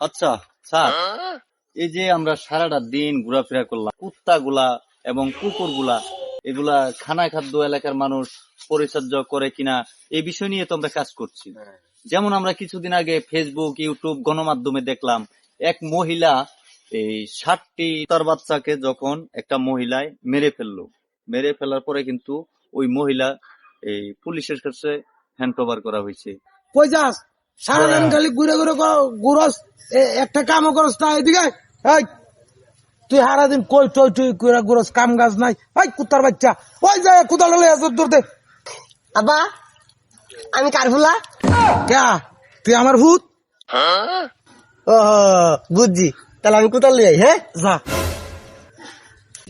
আচ্ছা স্যার এই যে আমরা সারাটা দিন ঘোরাফেরা করলাম কুত্তা গুলা এবং কুকুরগুলা এগুলা খানা খাদ্য এলাকার মানুষ পরিচর্যা করে কিনা এই বিষয় নিয়ে তো আমরা কাজ করছি। যেমন আমরা কিছুদিন আগে ফেসবুক ইউটিউব গণমাধ্যমে দেখলাম এক মহিলা এই ষাটটি তার বাচ্চাকে যখন একটা মহিলায় মেরে ফেলল। মেরে ফেলার পরে কিন্তু ওই মহিলা এই পুলিশের কাছে হ্যান্ড ওভার করা হয়েছে। কই যাস? সারাদিন খালি ঘুরে ঘুরে ঘুরস একটা কামও করস না এদিকে এই তুই সারাদিন কই টই টই ঘুরে ঘুরস কাম কাজ নাই এই কুত্তার বাচ্চা ওই যায় কুদাল লয়ে আসর দূরতে আব্বা আমি কারফুলা। কে? তুই আমার ভূত? ও বুঝছি। তাহলে আমি কোথাও লই আই, হ্যাঁ? যা।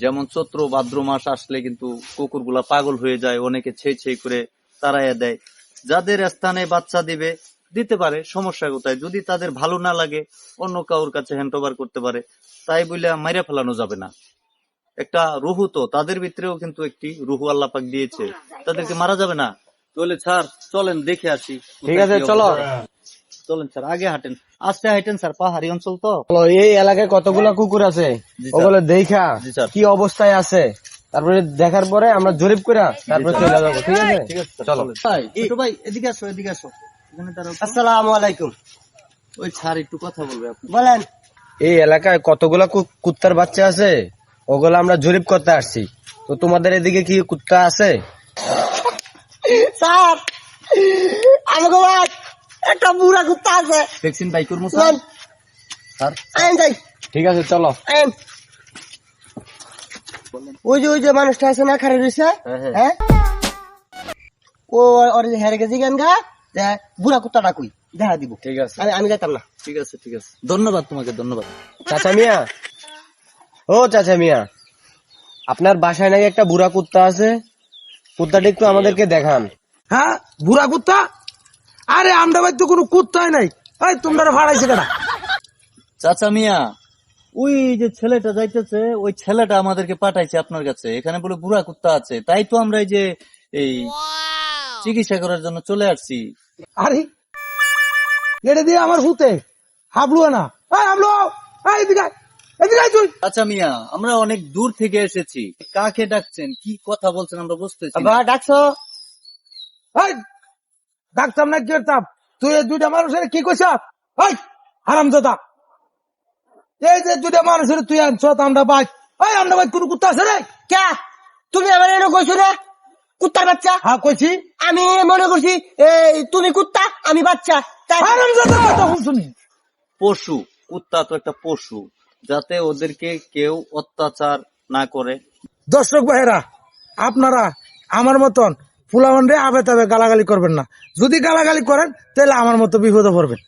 যেমন চৈত্র ভাদ্র মাস আসলে কিন্তু কুকুরগুলা পাগল হয়ে যায় অনেকে ছেই ছেই করে তাড়াইয়া দেয়। যাদের স্থানে বাচ্চা দিবে দিতে পারে সমস্যা কোথায়? যদি তাদের ভালো না লাগে অন্য কাউর কাছে হ্যান্ড ওভার করতে পারে তাই বলে মাইরা ফেলানো যাবে না। একটা রুহু তো তাদের ভিতরেও কিন্তু একটি রুহু আল্লাহ পাক দিয়েছে। তাদেরকে মারা যাবে না। তাহলে স্যার চলেন দেখে আসি। ঠিক আছে, চলো। চলেন স্যার আগে হাঁটেন। আস্তে হাঁটেন স্যার পাহাড়ি অঞ্চল তো। এই এলাকায় কতগুলা কুকুর আছে। ওগুলো দেখা কি অবস্থায় আছে? তারপরে দেখার পরে আমরা জরিপ করে তারপরে চলে যাব ঠিক আছে? ঠিক আছে চলো। ভাই এদিকে আসো এদিকে আসো। আসসালামু আলাইকুম। ওই স্যার একটু কথা বলবে বলেন। এই এলাকায় কতগুলা কুত্তার বাচ্চা আছে? ওগুলো আমরা জরিপ করতে আসছি। তো তোমাদের এদিকে কি কুত্তা আছে? স্যার আমাকে একটা বুড়া কুত্তা আছে। ভ্যাকসিন বাই করব স্যার। স্যার। আইন যাই। ঠিক আছে চলো। আইন। ওই যে ওই যে মানুষটা আছে না খারে রয়েছে হ্যাঁ, হ্যাঁ। হ্যাঁ? ও ওর হেরে গেছি গান গা? যে বুড়া কুত্তাটা কই দেখা দিব। ঠিক আছে। আমি আমি যাইতাম না। ঠিক আছে ঠিক আছে। ধন্যবাদ তোমাকে ধন্যবাদ। চাচা মিয়া। ও চাচা মিয়া আপনার বাসায় নাকি একটা বুড়া কুত্তা আছে? কুত্তাটা একটু আমাদেরকে দেখান। হ্যাঁ? বুড়া কুত্তা? আরে আমরা ভাই তো কোনো কুত্তাই নাই। এই তোমরা ভাড়াইছে কেনা চাচা মিয়া ওই যে ছেলেটা যাইতেছে ওই ছেলেটা আমাদেরকে পাঠাইছে আপনার কাছে। এখানে বলে বুড়া কুত্তা আছে। তাই তো আমরা এই যে এই চিকিৎসা করার জন্য চলে আসছি। আরে এটা দিয়ে আমার ভূতে। হাবলু না। হাবলু এদিকে চাচা মিয়া আমরা অনেক দূর থেকে এসেছি। কাকে ডাকছেন? কি কথা বলছেন আমরা বুঝতেছি ডাকছো? এই ডাক্তার না কি করতাম তুই দুইটা মানুষের কি কইছ? এই হারাম দাদা এই যে দুইটা মানুষের তুই আনছ আমরা এই আমরা ভাই কোন কুত্তা আছে রে? কে? তুমি আমার এনে কইছো রে? কুত্তার বাচ্চা? হ্যাঁ কইছি। আমি মনে করছি এই তুমি কুত্তা আমি বাচ্চা। শুনি। পশু কুত্তা তো একটা পশু যাতে ওদেরকে কেউ অত্যাচার না করে। দর্শক ভাইরা আপনারা আমার মতন ফুলামন্ডে আবে তাবে গালাগালি করবেন না। যদি গালাগালি করেন তাহলে আমার মতো বিপদে পড়বেন।